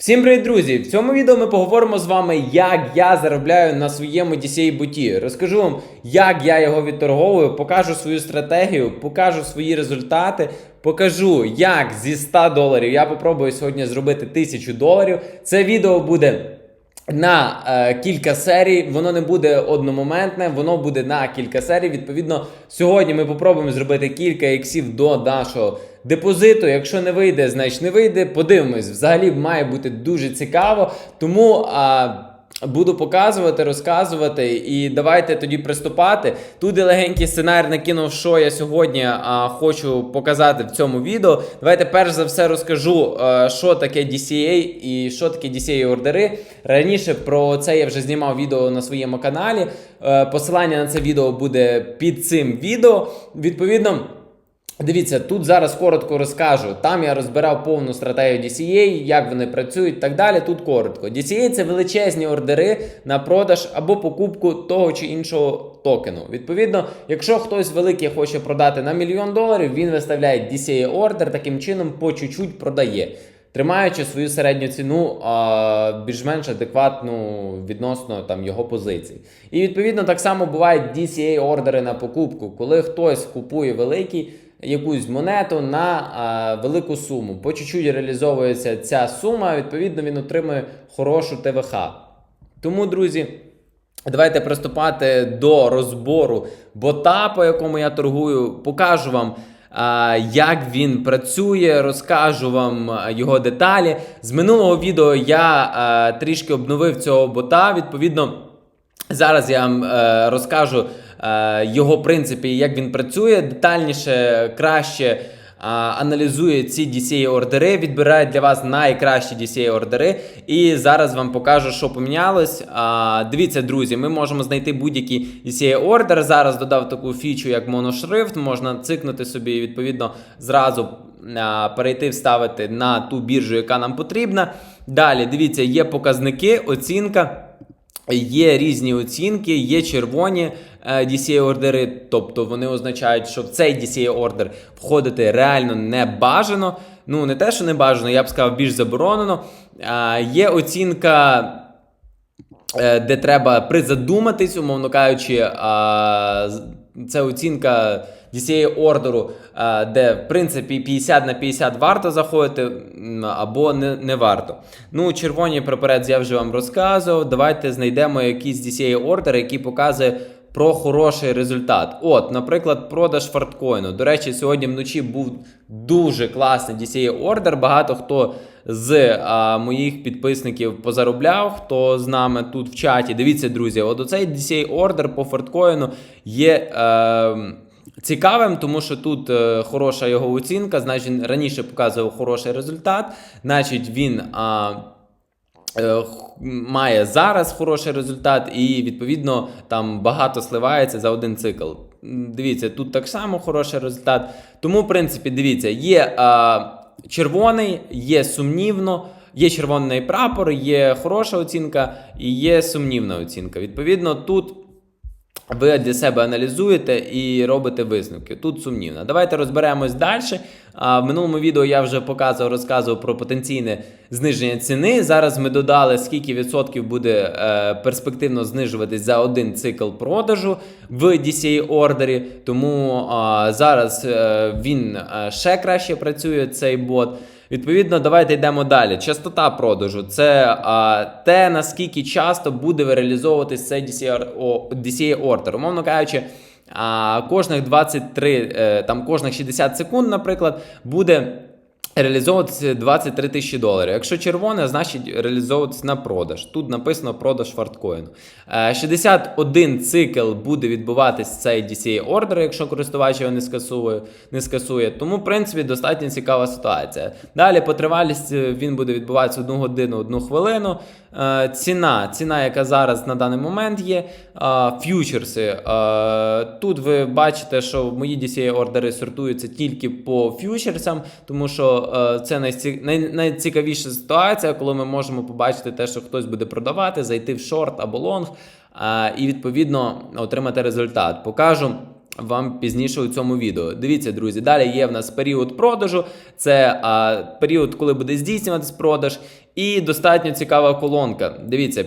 Всім привіт, друзі! В цьому відео ми поговоримо з вами, як я заробляю на своєму DCA боті. Розкажу вам, як я його відторговую, покажу свою стратегію, покажу свої результати, покажу, як зі 100 доларів я попробую сьогодні зробити 1000 доларів. Це відео буде на е, кілька серій. Воно не буде одномоментне, воно буде на кілька серій. Відповідно, сьогодні ми попробуємо зробити кілька іксів до нашого депозиту. Якщо не вийде, значить не вийде. Подивимось. Взагалі має бути дуже цікаво. Тому. А, Буду показувати, розказувати, і давайте тоді приступати. Тут я легенький сценарій накинув, що я сьогодні а, хочу показати в цьому відео. Давайте перш за все розкажу, а, що таке DCA і що таке DCA ордери. Раніше про це я вже знімав відео на своєму каналі. Е, посилання на це відео буде під цим відео. Відповідно. Дивіться, тут зараз коротко розкажу. Там я розбирав повну стратегію DCA, як вони працюють і так далі. Тут коротко. DCA це величезні ордери на продаж або покупку того чи іншого токену. Відповідно, якщо хтось великий хоче продати на мільйон доларів, він виставляє DCA ордер, таким чином по чуть-чуть продає. Тримаючи свою середню ціну більш-менш адекватну відносно там його позицій. І відповідно так само бувають DCA ордери на покупку, коли хтось купує великий якусь монету на а, велику суму. По чуть-чуть реалізовується ця сума, відповідно, він отримує хорошу ТВХ. Тому, друзі. Давайте приступати до розбору бота, по якому я торгую. Покажу вам, як він працює, розкажу вам його деталі. З минулого відео я трішки обновив цього бота. Відповідно, зараз я вам е, розкажу е, його принципі, як він працює детальніше, краще. Аналізує ці DCA ордери, відбирає для вас найкращі DCA ордери. І зараз вам покажу, що помінялось. А, Дивіться, друзі, ми можемо знайти будь-який DCA ордер. Зараз додав таку фічу, як моношрифт. Можна цикнути собі, і, відповідно, зразу перейти, вставити на ту біржу, яка нам потрібна. Далі, дивіться, є показники, оцінка. Є різні оцінки, є червоні е, DCA ордери, тобто вони означають, що в цей DCA ордер входити реально не бажано. Ну, не те, що не бажано, я б сказав, більш заборонено. Е, Є оцінка, е, де треба призадуматись, умовно кажучи, це оцінка DCA ордеру, де в принципі 50 на 50 варто заходити або не, не варто. Ну, червоні препарат я вже вам розказував. Давайте знайдемо якийсь DCA ордер, який показує. Про хороший результат. От, наприклад, продаж фарткоїну. До речі, сьогодні вночі був дуже класний DCA ордер. Багато хто з а, моїх підписників позаробляв, хто з нами тут в чаті. Дивіться, друзі, от оцей DCA ордер по фарткоїну є. Е, Цікавим, тому що тут е, хороша його оцінка, значить він раніше показував хороший результат, значить він а, має зараз хороший результат, і відповідно там багато сливається за один цикл. Дивіться, тут так само хороший результат. Тому, в принципі, дивіться, є а, червоний, є сумнівно. Є червоний прапор, є хороша оцінка і є сумнівна оцінка. Відповідно, тут ви для себе аналізуєте і робите висновки. Тут сумнівно. Давайте розберемось далі. А в минулому відео я вже показував, розказував про потенційне зниження ціни. Зараз ми додали, скільки відсотків буде е, перспективно знижуватись за один цикл продажу в DCA ордері. Тому а, зараз е, він е, ще краще працює, цей бот. Відповідно, давайте йдемо далі. Частота продажу це а, те, наскільки часто буде реалізовуватись цей DCA, о, DCA ордер. Умовно кажучи, кожних 23, е, там кожних 60 секунд, наприклад, буде. Реалізовуватися 23 тисячі доларів. Якщо червоне, значить реалізовуватися на продаж. Тут написано продаж фарткоїну. Е, 61 цикл буде відбуватись цей DCA ордер, якщо користувач його не скасує, не скасує. Тому, в принципі, достатньо цікава ситуація. Далі по тривалісті він буде відбуватися одну годину, одну хвилину. Е, Ціна, ціна, яка зараз на даний момент є. е, Ф'ючерси. Тут ви бачите, що мої DCA ордери сортуються тільки по ф'ючерсам, тому що е, це найцікавіша ситуація, коли ми можемо побачити те, що хтось буде продавати, зайти в шорт або лонг, е, і відповідно отримати результат. Покажу. вам пізніше у цьому відео. Дивіться, друзі, далі є в нас період продажу, це а, період, коли буде здійснюватись продаж, і достатньо цікава колонка. Дивіться.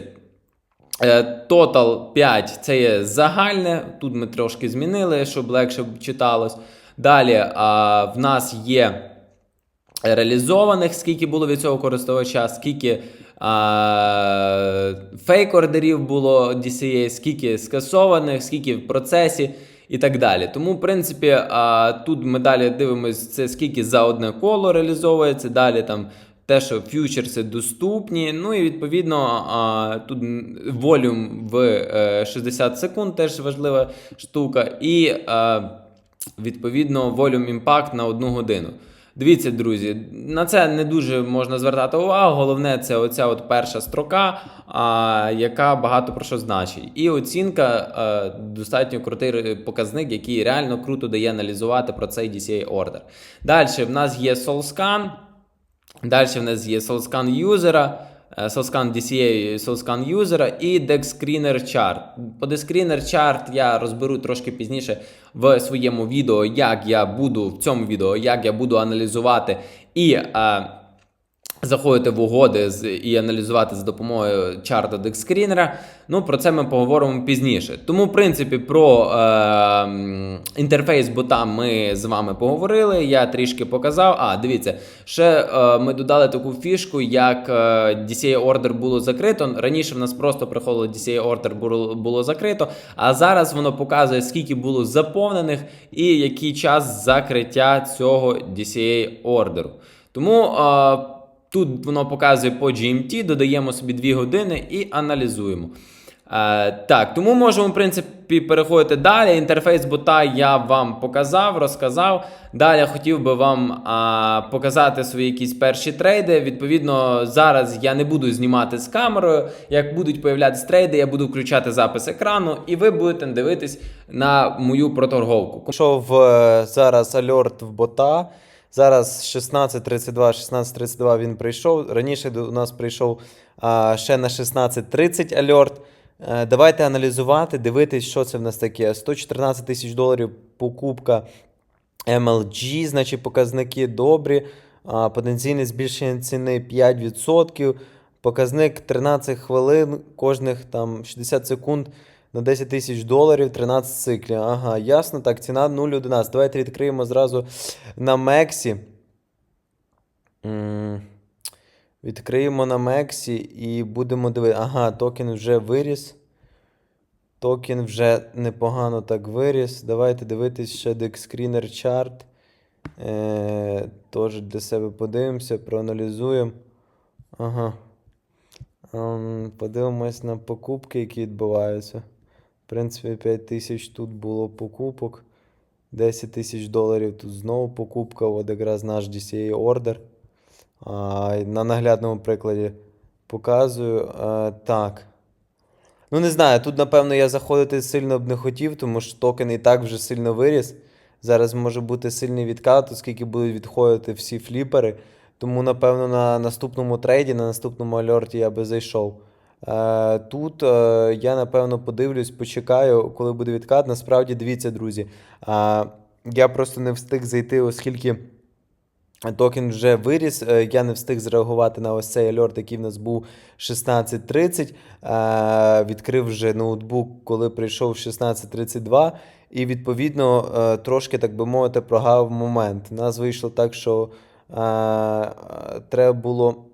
Е, Total 5 це є загальне. Тут ми трошки змінили, щоб легше читалось. Далі а, в нас є реалізованих, скільки було від цього користувача, скільки а, фейк-ордерів було DCA, скільки скасованих, скільки в процесі і так далі. Тому, в принципі, а, тут ми далі дивимося, це скільки за одне коло реалізовується, далі там. Те, що фьючерси доступні, ну і відповідно а, тут волюм в е, 60 секунд теж важлива штука, і а, відповідно волюм імпакт на одну годину. Дивіться, друзі, на це не дуже можна звертати увагу. Головне, це оця от перша строка, а, яка багато про що значить. І оцінка а, достатньо крутий показник, який реально круто дає аналізувати про цей DCA ордер. Далі в нас є SoulScan. Далі в нас є SoulScan юзера, е, SoulScan DCA, SoulScan юзера і DexScreener Chart. По DexScreener Chart я розберу трошки пізніше в своєму відео, як я буду в цьому відео, як я буду аналізувати і. Заходити в угоди і аналізувати за допомогою чарта декскрінера. Ну, про це ми поговоримо пізніше. Тому, в принципі, про е, інтерфейс бота ми з вами поговорили. Я трішки показав. А, дивіться, ще е, ми додали таку фішку, як е, DCA Order було закрито. Раніше в нас просто приходило DCA Order було, було закрито, а зараз воно показує, скільки було заповнених і який час закриття цього DCA ордеру. Тому. Е, Тут воно показує по GMT, додаємо собі 2 години і аналізуємо. Е, так, тому можемо, в принципі, переходити далі. Інтерфейс бота я вам показав, розказав. Далі хотів би вам а, показати свої якісь перші трейди. Відповідно, зараз я не буду знімати з камерою. Як будуть появлятися трейди, я буду включати запис екрану, і ви будете дивитись на мою проторговку. Пішов е, зараз альорт в бота. Зараз 16.32, 16.32 він прийшов. Раніше до нас прийшов а, ще на 16.30 альорт. Е, Давайте аналізувати, дивитись, що це в нас таке. 114 тисяч доларів покупка MLG, значить показники добрі. А, Потенційне збільшення ціни 5%. Показник 13 хвилин, кожних там 60 секунд на 10 тисяч доларів, 13 циклів. Ага, ясно. Так, ціна 0,11. Давайте відкриємо зразу на Мексі. Відкриємо на Мексі і будемо дивитися. Ага, токен вже виріс. Токен вже непогано так виріс. Давайте дивитись ще DexScreener Chart. Е, Тож для себе подивимося, проаналізуємо. Ага. Ем, Подивимось на покупки, які відбуваються. В принципі, 5 тисяч тут було покупок. 10 тисяч доларів тут знову покупка. От якраз наш DCA ордер. На наглядному прикладі показую. А, так. Ну, не знаю, тут, напевно, я заходити сильно б не хотів, тому що токен і так вже сильно виріс. Зараз може бути сильний відкат, оскільки будуть відходити всі фліпери. Тому, напевно, на наступному трейді, на наступному альорті я би зайшов. Е, тут е, я, напевно, подивлюсь, почекаю, коли буде відкат. Насправді, дивіться, друзі. Е, я просто не встиг зайти, оскільки. Токен вже виріс. Я не встиг зреагувати на ось цей альорт, який в нас був 16.30. Е, Відкрив вже ноутбук, коли прийшов 16.32. І відповідно трошки, так би мовити, прогав момент. У нас вийшло так, що треба було,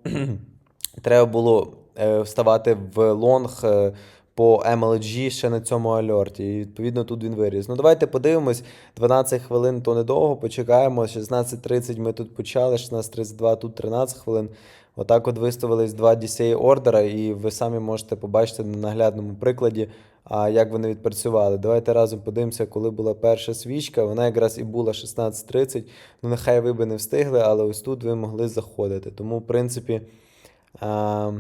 треба було вставати в лонг. е, по MLG ще на цьому альорті. І відповідно тут він виріс. Ну давайте подивимось. 12 хвилин то недовго, почекаємо. 16.30 ми тут почали, 16.32 тут 13 хвилин. Отак от виставились два DCA ордера, і ви самі можете побачити на наглядному прикладі, а, як вони відпрацювали. Давайте разом подивимося, коли була перша свічка. Вона якраз і була 16.30. Ну, нехай ви би не встигли, але ось тут ви могли заходити. Тому, в принципі. А,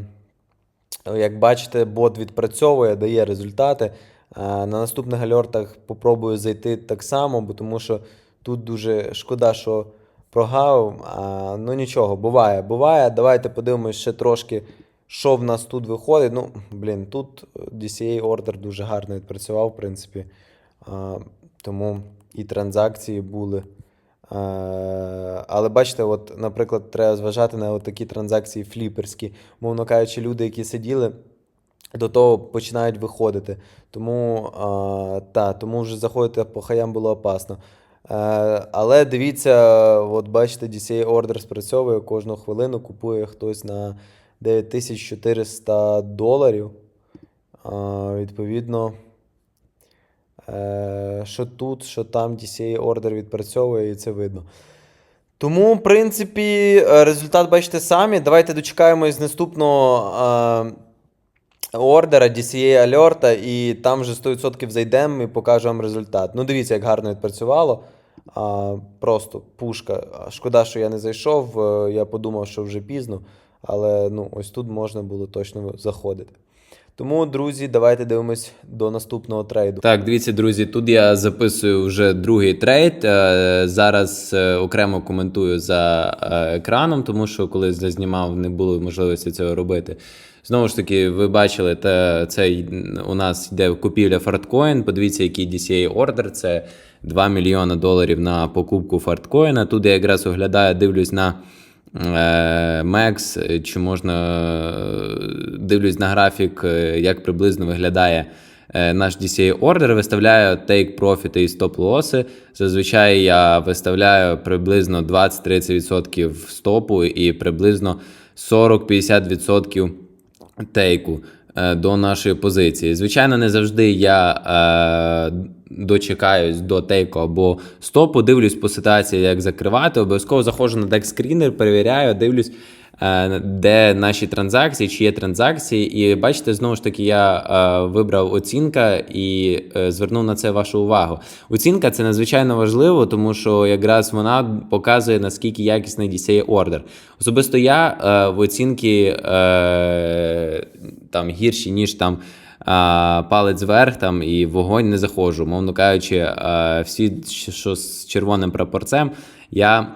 як бачите, бот відпрацьовує, дає результати. Е, На наступних альортах попробую зайти так само, бо тому що тут дуже шкода, що прогав. Ну нічого, буває, буває. Давайте подивимось ще трошки, що в нас тут виходить. Ну, блін, тут DCA ордер дуже гарно відпрацював, в принципі. Тому і транзакції були. Е, Але бачите, от, наприклад, треба зважати на от такі транзакції фліперські. Мовно кажучи, люди, які сиділи, до того починають виходити. Тому, а, та, тому вже заходити по хаям було опасно. Е, але дивіться, от бачите, DCA ордер спрацьовує кожну хвилину, купує хтось на 9400 доларів. Відповідно, е, що тут, що там DCA ордер відпрацьовує, і це видно. Тому, в принципі, е, результат бачите самі. Давайте дочекаємось наступного е, ордера DCA алерта, і там вже 100% зайдемо і покажу вам результат. Ну, дивіться, як гарно відпрацювало. А, просто пушка. Шкода, що я не зайшов. е, Я подумав, що вже пізно, але ну, ось тут можна було точно заходити. Тому, друзі, давайте дивимось до наступного трейду. Так, дивіться, друзі, тут я записую вже другий трейд. Е, Зараз е, окремо коментую за е, екраном, тому що коли зазнімав, не було можливості цього робити. Знову ж таки, ви бачили, те, це у нас йде купівля фарткоін. Подивіться, який DCA ордер. Це 2 мільйони доларів на покупку фарткоїна. Тут я якраз оглядаю, дивлюсь на. Мекс, чи можна е, дивлюсь на графік, е, як приблизно виглядає е, наш DCA ордер. Виставляю take profit і стоп лоси. Зазвичай я виставляю приблизно 20-30% стопу і приблизно 40-50% тейку до нашої позиції. Звичайно, не завжди я е, дочекаюсь до тейку або стопу, дивлюсь по ситуації, як закривати. Обов'язково заходжу на DEX скрінер, перевіряю, дивлюсь. е, Де наші транзакції, чи є транзакції, і бачите, знову ж таки, я е, вибрав оцінка і е, звернув на це вашу увагу. Оцінка це надзвичайно важливо, тому що якраз вона показує наскільки якісний DCA ордер. Особисто я е, в оцінки е, там гірші, ніж там а, палець вверх там і вогонь не заходжу. Мовно кажучи, а, всі, що з червоним прапорцем, я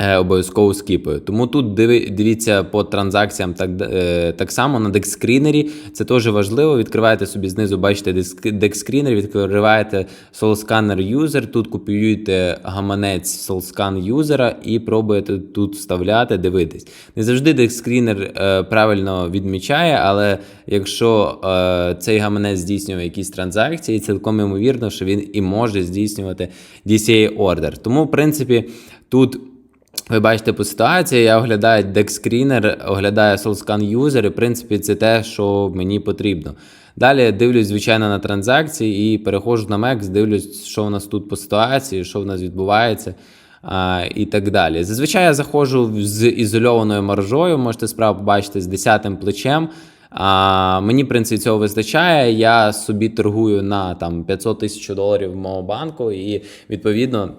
обов'язково скіпаю. Тому тут дивіться по транзакціям так, е, так само на декскрінері. Це теж важливо. Відкриваєте собі знизу, бачите декскрінер, відкриваєте SoulScanner User, тут копіюєте гаманець SoulScan юзера і пробуєте тут вставляти, дивитись. Не завжди декскрінер е, правильно відмічає, але якщо е, цей гаманець здійснює якісь транзакції, цілком ймовірно, що він і може здійснювати DCA ордер. Тому, в принципі, тут. Ви бачите по ситуації, я оглядаю декскрінер, оглядаю SoulScan User, і в принципі це те, що мені потрібно. Далі дивлюсь, звичайно, на транзакції і переходжу на MEX, дивлюсь, що у нас тут по ситуації, що в нас відбувається. А, і так далі. Зазвичай я заходжу з ізольованою маржою, можете справа побачити з 10 плечем. А, мені, в принципі, цього вистачає. Я собі торгую на там, 500 тисяч доларів в мого банку, і відповідно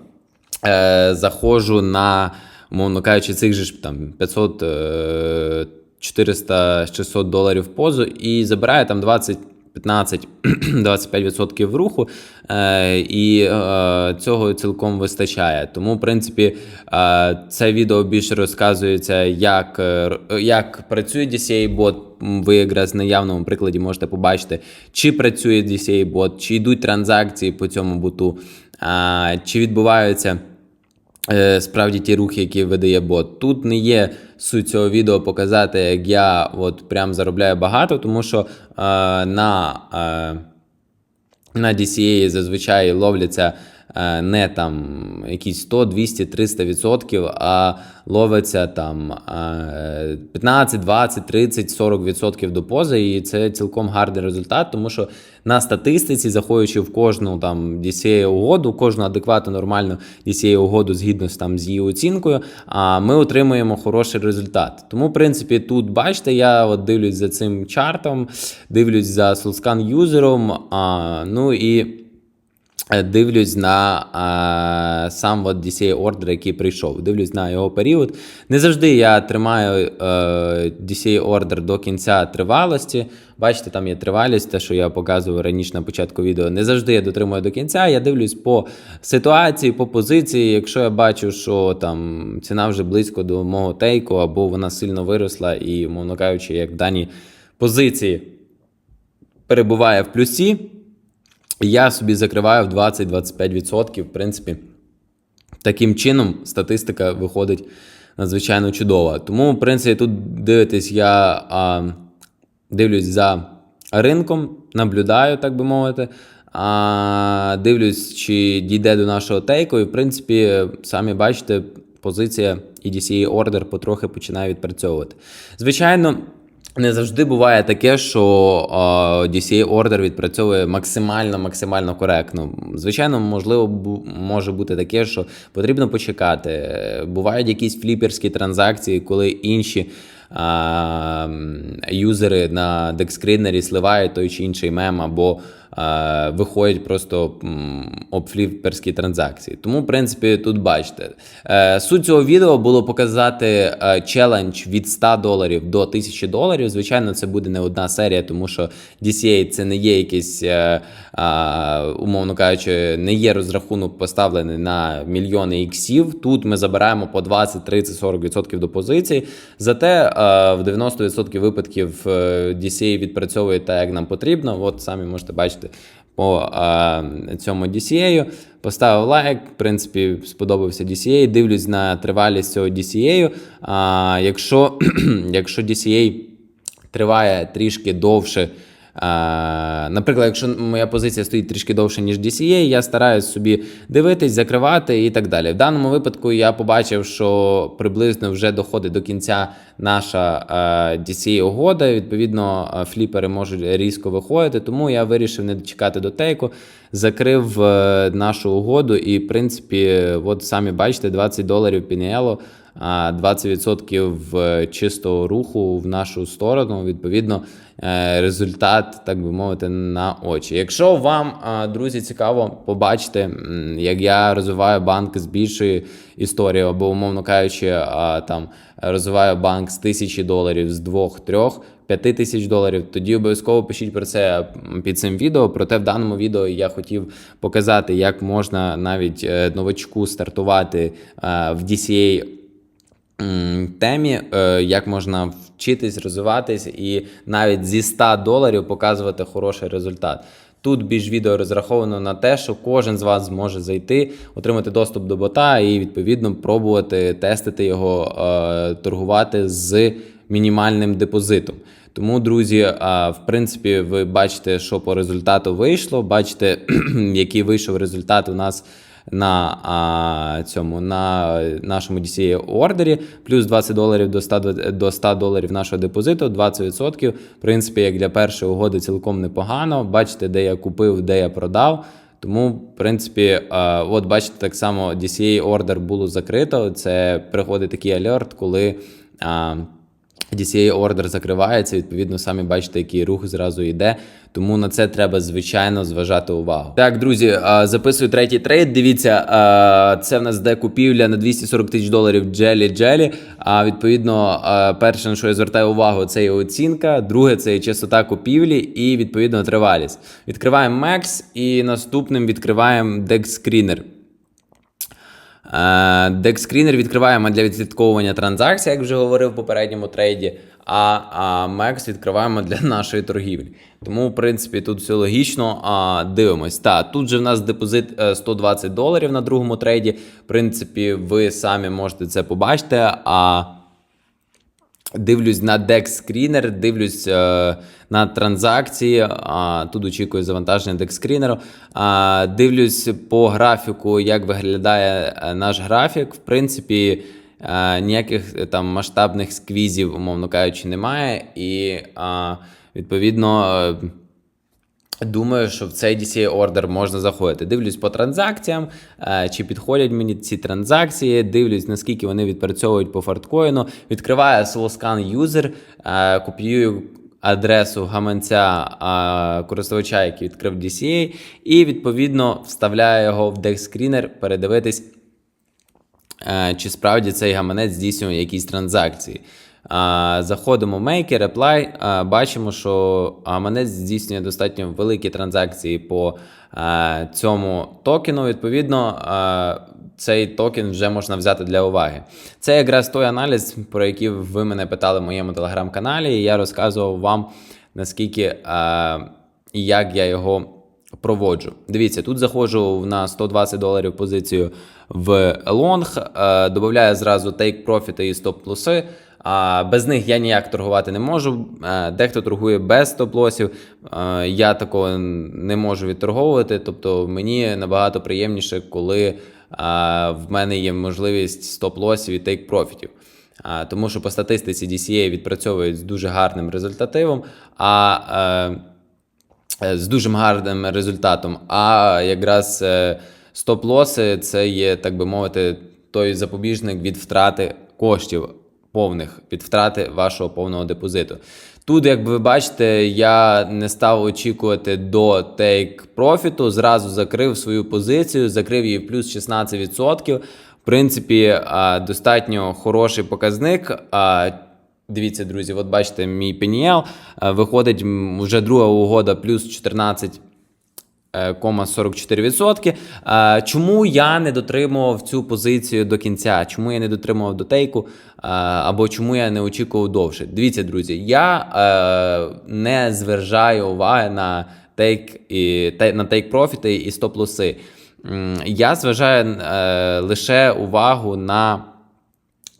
е, заходжу на, умовно кажучи, цих же там 500, е, 400, 600 доларів позу і забираю там 20. 15-25% в руху, е, і е, цього цілком вистачає. Тому, в принципі, е, це відео більше розказується, як, як працює DCA-бот. Ви якраз на явному прикладі можете побачити, чи працює DCA-бот, чи йдуть транзакції по цьому боту, чи відбуваються. Е, Справді ті рухи, які видає бот. Тут не є суть цього відео показати, як я от прям заробляю багато, тому що е, на, е, на DCA зазвичай ловляться не там якісь 100, 200, 300 відсотків, а ловиться там е, 15, 20, 30, 40 відсотків до пози, і це цілком гарний результат, тому що на статистиці, заходячи в кожну там DCA угоду, кожну адекватну нормальну DCA угоду згідно з там з її оцінкою, а ми отримуємо хороший результат. Тому, в принципі, тут бачите, я от дивлюсь за цим чартом, дивлюсь за SoulScan юзером, а, ну і. Е, Дивлюсь на а, сам от DCA ордер, який прийшов. Дивлюсь на його період. Не завжди я тримаю е, DCA ордер до кінця тривалості. Бачите, там є тривалість, те, що я показував раніше на початку відео. Не завжди я дотримую до кінця. Я дивлюсь по ситуації, по позиції. Якщо я бачу, що там ціна вже близько до мого тейку, або вона сильно виросла, і, мовно кажучи, як в даній позиції перебуває в плюсі. Я собі закриваю в 20-25%, в принципі. Таким чином, статистика виходить надзвичайно чудова. Тому, в принципі, тут дивитесь, я а, дивлюсь за ринком, наблюдаю, так би мовити. А, дивлюсь, чи дійде до нашого тейку, і в принципі, самі бачите, позиція і DCA ордер потрохи починає відпрацьовувати. Звичайно. Не завжди буває таке, що DCA ордер відпрацьовує максимально максимально коректно. Звичайно, можливо, може бути таке, що потрібно почекати. Бувають якісь фліперські транзакції, коли інші а, юзери на декскрінері сливають той чи інший мем або виходять просто м, об фліперські транзакції. Тому, в принципі, тут бачите. Е, Суть цього відео було показати е, челендж від 100 доларів до 1000 доларів. Звичайно, це буде не одна серія, тому що DCA це не є якийсь, е, умовно кажучи, не є розрахунок поставлений на мільйони іксів. Тут ми забираємо по 20, 30, 40% до позиції. Зате е, в 90% випадків е, DCA відпрацьовує так, як нам потрібно. От самі можете бачити по е, цьому DCA. Поставив лайк, в принципі, сподобався DCA. Дивлюсь на тривалість цього DCA. А, якщо, якщо DCA триває трішки довше. Наприклад, якщо моя позиція стоїть трішки довше, ніж DCA, я стараюсь собі дивитись, закривати і так далі. В даному випадку я побачив, що приблизно вже доходить до кінця наша а, DCA угода. Відповідно, фліпери можуть різко виходити, тому я вирішив не чекати до тейку, закрив е, нашу угоду, і, в принципі, от самі бачите, 20 доларів Пініело а 20% чистого руху в нашу сторону. Відповідно, е, результат, так би мовити, на очі. Якщо вам, друзі, цікаво побачити, як я розвиваю банк з більшої історії, або, умовно кажучи, там розвиваю банк з тисячі доларів, з двох-трьох. 5 тисяч доларів, тоді обов'язково пишіть про це під цим відео. Проте в даному відео я хотів показати, як можна навіть е, новачку стартувати е, в DCA темі, е, як можна вчитись, розвиватись і навіть зі 100 доларів показувати хороший результат. Тут більш відео розраховано на те, що кожен з вас зможе зайти, отримати доступ до бота і відповідно пробувати тестити його, е, торгувати з мінімальним депозитом. Тому, друзі, в принципі, ви бачите, що по результату вийшло. Бачите, який вийшов результат у нас на а, цьому на нашому DCA ордері, плюс 20 доларів до 100, до 100 доларів нашого депозиту, 20%. В принципі, як для першої угоди, цілком непогано. Бачите, де я купив, де я продав. Тому, в принципі, от бачите, так само DCA ордер було закрито. Це приходить такий алерт, коли. DCA ордер закривається, відповідно, самі бачите, який рух зразу йде. Тому на це треба звичайно зважати увагу. Так, друзі, записую третій трейд. Дивіться, це в нас де купівля на 240 тисяч доларів Джелі Джелі. А відповідно, перше, на що я звертаю увагу, це є оцінка. Друге, це є частота купівлі і відповідно тривалість. Відкриваємо Max і наступним відкриваємо Screener. Декскрінер відкриваємо для відслідковування транзакцій, як вже говорив в попередньому трейді. А, а відкриваємо для нашої торгівлі. Тому, в принципі, тут все логічно. А, дивимось. Та, тут же в нас депозит е, 120 доларів на другому трейді. В принципі, ви самі можете це побачити. А Дивлюсь на Screener, дивлюсь е, на транзакції. А, тут очікую завантаження Screener. А, дивлюсь по графіку, як виглядає е, наш графік. В принципі, е, ніяких е, там масштабних сквізів, умовно кажучи, немає. І е, відповідно. Думаю, що в цей DCA ордер можна заходити. Дивлюсь по транзакціям, е, чи підходять мені ці транзакції. Дивлюсь, наскільки вони відпрацьовують по фарткоїну. Відкриваю SoloScan User, е, копіюю адресу гаманця е, користувача, який відкрив DCA, і відповідно вставляю його в DexScreener, передивитись, чи справді цей гаманець здійснює якісь транзакції. Заходимо в Maker, Apply, бачимо, що гаманець здійснює достатньо великі транзакції по цьому токену. Відповідно, цей токен вже можна взяти для уваги. Це якраз той аналіз, про який ви мене питали в моєму телеграм-каналі, і я розказував вам, наскільки і як я його проводжу. Дивіться, тут заходжу на 120 доларів позицію в лонг, додаю зразу profit і стоп плюси. А без них я ніяк торгувати не можу. Е, Дехто торгує без стоп-лосів. Е, Я такого не можу відторговувати. Тобто мені набагато приємніше, коли е, в мене є можливість стоп-лосів і тейк-профітів. Тому що по статистиці DCA відпрацьовують з дуже гарним результативом. А з дуже гарним результатом. А якраз стоп-лоси це є, так би мовити, той запобіжник від втрати коштів повних, від втрати вашого повного депозиту. Тут, як ви бачите, я не став очікувати до тейк профіту, зразу закрив свою позицію, закрив її плюс 16%. В принципі, достатньо хороший показник. Дивіться, друзі, от бачите, мій е, Виходить вже друга угода плюс 14 е, 0,44%. Е, Чому я не дотримував цю позицію до кінця? Чому я не дотримував до тейку? Е, Або чому я не очікував довше? Дивіться, друзі, я е, не звержаю уваги на тейк і на тейк профіти і стоп-лоси. Я зважаю е, лише увагу на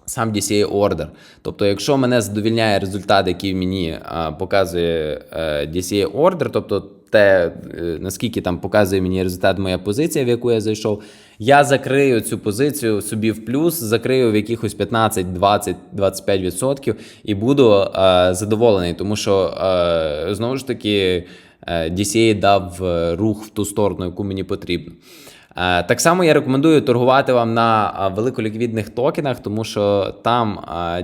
сам DCA ордер. Тобто, якщо мене задовільняє результат, який мені а, показує е, DCA ордер, тобто те, е, наскільки там показує мені результат моя позиція, в яку я зайшов, я закрию цю позицію собі в плюс, закрию в якихось 15, 20, 25% і буду е, задоволений, тому що е, знову ж таки е, DCA дав е, рух в ту сторону, яку мені потрібно. Е, Так само я рекомендую торгувати вам на великоліквідних токенах, тому що там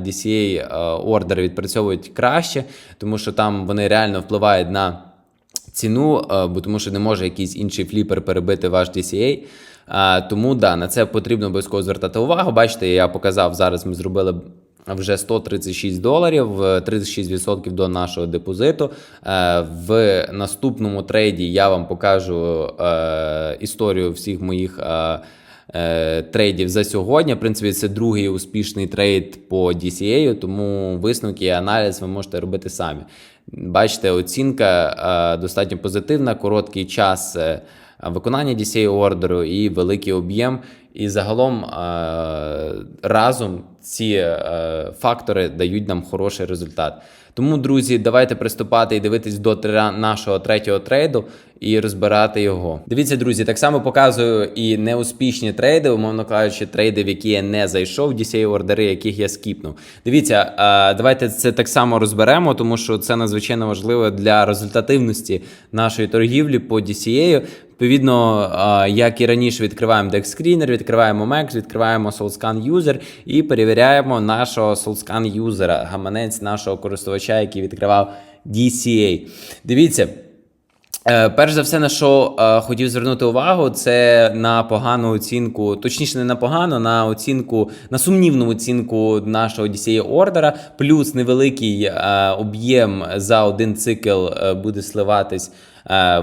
DCA ордери відпрацьовують краще, тому що там вони реально впливають на ціну, е, бо тому що не може якийсь інший фліпер перебити ваш DCA. Е, Тому да, на це потрібно обов'язково звертати увагу. Бачите, я показав зараз. Ми зробили вже 136 доларів, е, 36% до нашого депозиту. Е, В наступному трейді я вам покажу історію всіх моїх. Е, Трейдів за сьогодні. В принципі, це другий успішний трейд по DCA, тому висновки і аналіз ви можете робити самі. Бачите, оцінка е, достатньо позитивна, короткий час е, виконання DCA ордеру і великий об'єм. І загалом е, разом ці е, фактори дають нам хороший результат. Тому, друзі, давайте приступати і дивитись до нашого третього трейду і розбирати його. Дивіться, друзі, так само показую і неуспішні трейди, умовно кажучи, трейди, в які я не зайшов, DCA ордери, яких я скіпнув. Дивіться, е, давайте це так само розберемо, тому що це надзвичайно важливо для результативності нашої торгівлі по DCA. Відповідно, як і раніше, відкриваємо DEX Screener, відкриваємо Max, відкриваємо SoulScan User і перевіряємо нашого SoulScan юзера, гаманець нашого користувача, який відкривав DCA. Дивіться. Е, Перш за все, на що е, хотів звернути увагу, це на погану оцінку, точніше, не на погану, на оцінку, на сумнівну оцінку нашого DCA ордера, плюс невеликий е, об'єм за один цикл буде сливатись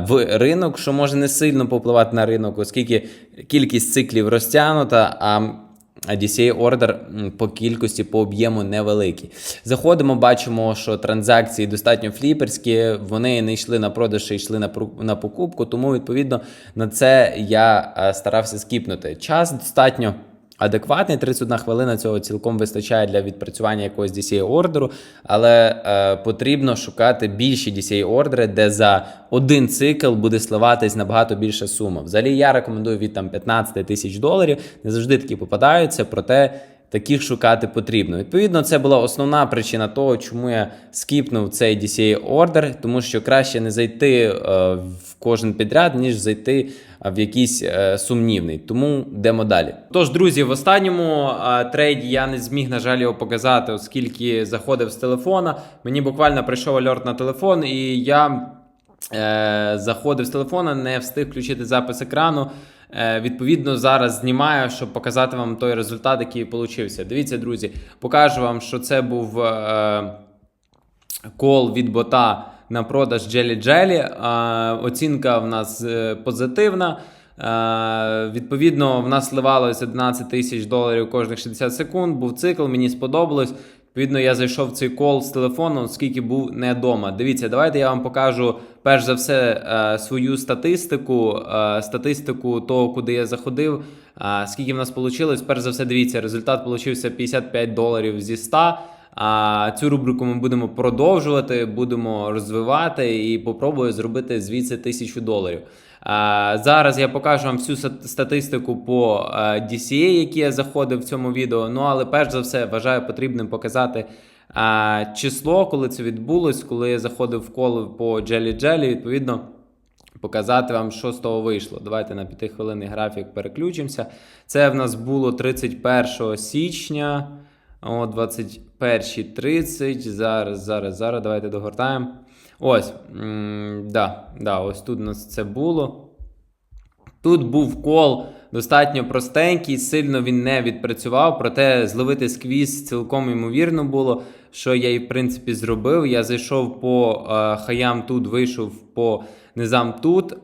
в ринок, що може не сильно попливати на ринок, оскільки кількість циклів розтягнута. а DCA ордер по кількості, по об'єму невеликий. Заходимо, бачимо, що транзакції достатньо фліперські, вони не йшли на продаж, а йшли на, на покупку, тому відповідно на це я е, старався скіпнути. Час достатньо. Адекватний 31 хвилина цього цілком вистачає для відпрацювання якогось DCA ордеру, але е, потрібно шукати більші DCA ордери, де за один цикл буде сливатись набагато більша сума. Взагалі я рекомендую від там 15 тисяч доларів. Не завжди такі попадаються, проте таких шукати потрібно. Відповідно, це була основна причина того, чому я скіпнув цей DCA ордер, тому що краще не зайти е, в кожен підряд, ніж зайти е, в якийсь е, сумнівний. Тому йдемо далі. Тож, друзі, в останньому трейді я не зміг, на жаль, його показати, оскільки заходив з телефона. Мені буквально прийшов альорт на телефон, і я заходив з телефона, не встиг включити запис екрану. Е, відповідно, зараз знімаю, щоб показати вам той результат, який получився. Дивіться, друзі, покажу вам, що це був е, кол від бота на продаж Jelly Jelly. Е, оцінка в нас позитивна. Відповідно, в нас сливалось 11 тисяч доларів кожних 60 секунд. Був цикл, мені сподобалось. Відповідно, я зайшов в цей кол з телефону, оскільки був не вдома. Дивіться, давайте я вам покажу перш за все е, свою статистику, е, статистику того, куди я заходив. е, скільки в нас вийшло. Перш за все, дивіться, результат получився 55 доларів зі 100. А цю рубрику ми будемо продовжувати, будемо розвивати і попробую зробити звідси тисячу доларів. Зараз я покажу вам всю статистику по е, DCA, які я заходив в цьому відео. Ну але перш за все вважаю потрібним показати число, коли це відбулось, коли я заходив в коло по Jelly Jelly, відповідно. Показати вам, що з того вийшло. Давайте на 5 хвилинний графік переключимося. Це в нас було 31 січня. О, 21.30. Зараз, зараз, зараз. Давайте догортаємо. Ось. М, да, да, ось тут у нас це було. Тут був кол достатньо простенький, сильно він не відпрацював, проте зловити сквіз цілком ймовірно було, що я і в принципі зробив. Я зайшов по е, хаям тут, вийшов по низам тут. Е,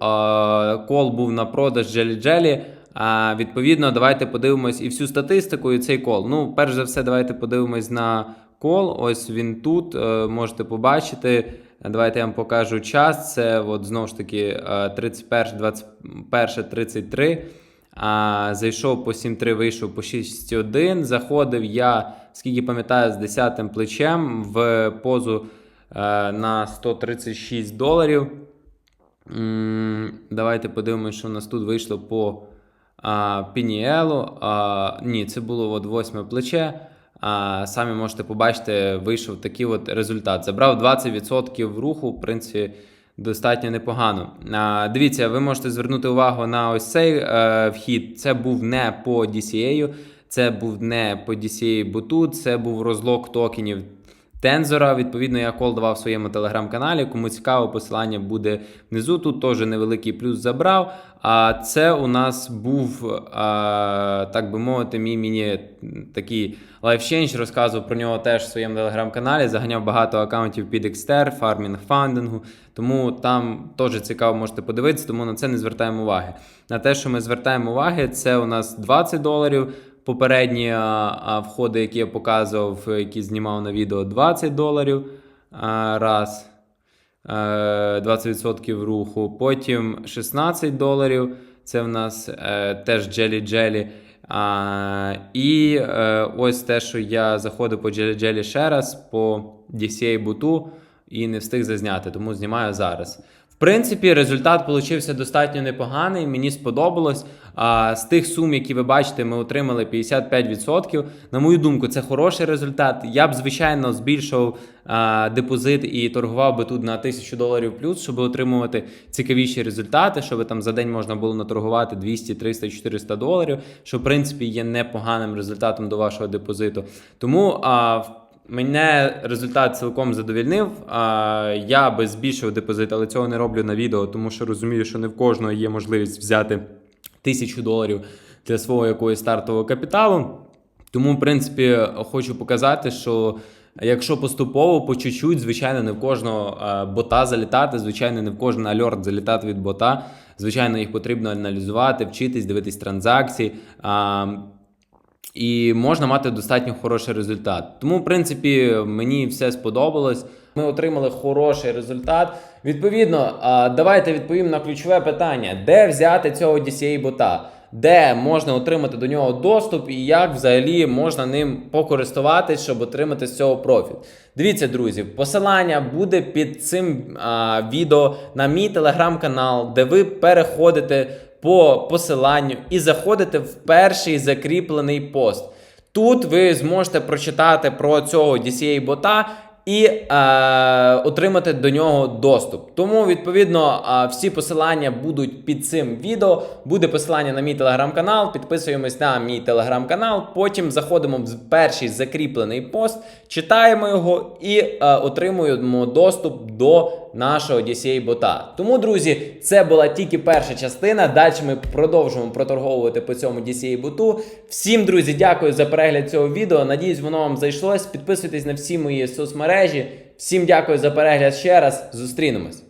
кол був на продаж джелі-джелі. А відповідно, давайте подивимось і всю статистику, і цей кол. Ну, перш за все, давайте подивимось на кол. Ось він тут. е, можете побачити. Давайте я вам покажу час. Це от знову ж таки е, 31, 21, 33. А, зайшов по 7.3, вийшов по 6.1. Заходив я, скільки пам'ятаю, з 10 плечем в позу е, на 136 доларів. Давайте подивимося, що у нас тут вийшло по а, Пініелу. А, ні, це було от восьме плече. А, самі можете побачити, вийшов такий от результат. Забрав 20% руху, в принципі, достатньо непогано. А, дивіться, ви можете звернути увагу на ось цей е, вхід. Це був не по DCA, це був не по DCA боту, це був розлог токенів Тензора. Відповідно, я кол давав в своєму телеграм-каналі. Кому цікаво, посилання буде внизу. Тут теж невеликий плюс забрав. А це у нас був, а, так би мовити, мій міні такий лайфчейндж. Розказував про нього теж в своєму телеграм-каналі. Заганяв багато аккаунтів під Екстер, фармінг, фандингу. Тому там теж цікаво можете подивитися, тому на це не звертаємо уваги. На те, що ми звертаємо уваги, це у нас 20 доларів. Попередні входи, які я показував, які знімав на відео, 20 доларів. Раз. Е, 20% руху. Потім 16 доларів. Це в нас е, теж. А, і е, ось те, що я заходив по Jelly ще раз по DCA буту і не встиг зазняти, тому знімаю зараз. В принципі, результат получився достатньо непоганий. Мені сподобалось. А, з тих сум, які ви бачите, ми отримали 55%. На мою думку, це хороший результат. Я б, звичайно, збільшив а, депозит і торгував би тут на 1000 доларів плюс, щоб отримувати цікавіші результати, щоб там за день можна було наторгувати 200, 300, 400 доларів, що в принципі є непоганим результатом до вашого депозиту. Тому а, Мене результат цілком задовільнив. Я би збільшив депозит, але цього не роблю на відео, тому що розумію, що не в кожного є можливість взяти тисячу доларів для свого якогось стартового капіталу. Тому, в принципі, хочу показати, що якщо поступово, по чуть-чуть, звичайно, не в кожного бота залітати, звичайно, не в кожен альорт залітати від бота. Звичайно, їх потрібно аналізувати, вчитись, дивитись транзакції. І можна мати достатньо хороший результат. Тому, в принципі, мені все сподобалось. Ми отримали хороший результат. Відповідно, давайте відповім на ключове питання: де взяти цього DCA бота? Де можна отримати до нього доступ і як взагалі можна ним покористуватись, щоб отримати з цього профіт. Дивіться, друзі, посилання буде під цим а, відео на мій телеграм-канал, де ви переходите по посиланню і заходите в перший закріплений пост. Тут ви зможете прочитати про цього DCA бота і е, отримати до нього доступ. Тому, відповідно, е, всі посилання будуть під цим відео. Буде посилання на мій телеграм-канал. Підписуємось на мій телеграм-канал. Потім заходимо в перший закріплений пост, читаємо його і е, отримуємо доступ до нашого DCA бота. Тому, друзі, це була тільки перша частина. Далі ми продовжуємо проторговувати по цьому DCA боту. Всім, друзі, дякую за перегляд цього відео. Надіюсь, воно вам зайшлось. Підписуйтесь на всі мої соцмережі. Всім дякую за перегляд ще раз. Зустрінемось.